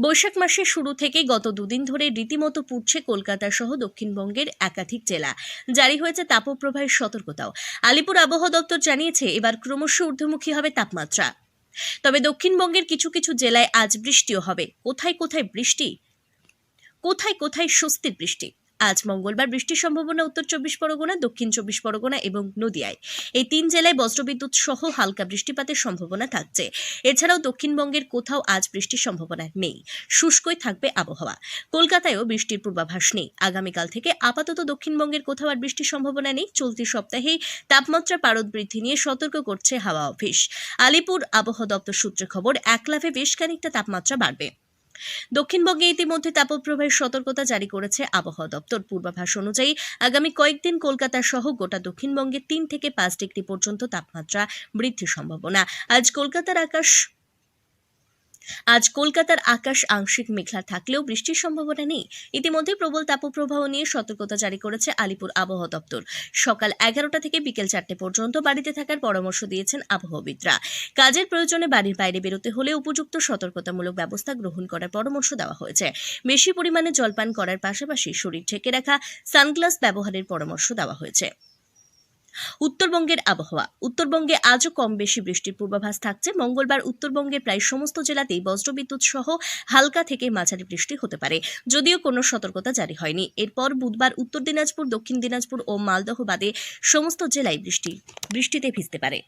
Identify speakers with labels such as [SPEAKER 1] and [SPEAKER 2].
[SPEAKER 1] বৈশাখ মাসের শুরু থেকে গত দুদিন ধরে রীতিমতো পুড়ছে কলকাতা সহ দক্ষিণবঙ্গের একাধিক জেলা। জারি হয়েছে তাপপ্রবাহের সতর্কতাও। আলিপুর আবহাওয়া দপ্তর জানিয়েছে, এবার ক্রমশ ঊর্ধ্বমুখী হবে তাপমাত্রা। তবে দক্ষিণবঙ্গের কিছু কিছু জেলায় আজ বৃষ্টিও হবে। কোথায় কোথায় বৃষ্টি? কোথায় কোথায় স্বস্তির বৃষ্টি? আজ মঙ্গলবার বৃষ্টির সম্ভাবনা উত্তর চব্বিশ পরগনা, দক্ষিণ চব্বিশ পরগনা এবং নদিয়ায়। এই তিন জেলায় বজ্রবিদ্যুৎ সহ হালকা বৃষ্টিপাতের সম্ভাবনা থাকছে। এছাড়াও দক্ষিণবঙ্গের কোথাও আজ বৃষ্টির সম্ভাবনা নেই। শুষ্কই থাকবে আবহাওয়া। কলকাতায়ও বৃষ্টির পূর্বাভাস নেই। আগামীকাল থেকে আপাতত দক্ষিণবঙ্গের কোথাও আর বৃষ্টির সম্ভাবনা নেই। চলতি সপ্তাহেই তাপমাত্রা পারদ বৃদ্ধি নিয়ে সতর্ক করছে হাওয়া অফিস। আলিপুর আবহাওয়া দপ্তর সূত্রে খবর একলাভে বেশ খানিকটা তাপমাত্রা বাড়বে। দক্ষিণবঙ্গে ইতিমধ্যে তাপপ্রবাহের সতর্কতা জারি করেছে আবহাওয়া দপ্তর। পূর্বাভাস অনুযায়ী, আগামী কয়েকদিন কলকাতা সহ গোটা দক্ষিণবঙ্গে তিন থেকে পাঁচ ডিগ্রি পর্যন্ত তাপমাত্রা বৃদ্ধির সম্ভাবনা। আজ কলকাতার আকাশ আজ কলকাতার আকাশ আংশিক মেঘলা থাকলেও বৃষ্টির সম্ভাবনা নেই। ইতিমধ্যে প্রবল তাপপ্রবাহ নিয়ে সতর্কতা জারি করেছে আলিপুর আবহাওয়া দপ্তর। সকাল এগারোটা থেকে বিকেল চারটে পর্যন্ত বাড়িতে থাকার পরামর্শ দিয়েছেন আবহাওয়াবিদরা। কাজের প্রয়োজনে বাড়ির বাইরে বেরোতে হলে উপযুক্ত সতর্কতামূলক ব্যবস্থা গ্রহণ করার পরামর্শ দেওয়া হয়েছে। বেশি পরিমাণে জলপান করার পাশাপাশি শরীর ঢেকে রাখা সানগ্লাস ব্যবহারের পরামর্শ দেওয়া হয়েছে। উত্তরবঙ্গের আবহাওয়া। উত্তরবঙ্গে আজও কম বেশি বৃষ্টির পূর্বাভাস থাকছে। মঙ্গলবার উত্তরবঙ্গের প্রায় সমস্ত জেলাতেই বজ্রবিদ্যুৎ সহ হালকা থেকে মাঝারি বৃষ্টি হতে পারে। যদিও কোনো সতর্কতা জারি হয়নি। এরপর বুধবার উত্তর দিনাজপুর, দক্ষিণ দিনাজপুর ও মালদহ বাদে সমস্ত জেলায় বৃষ্টি, বৃষ্টিতে ভিজতে পারে।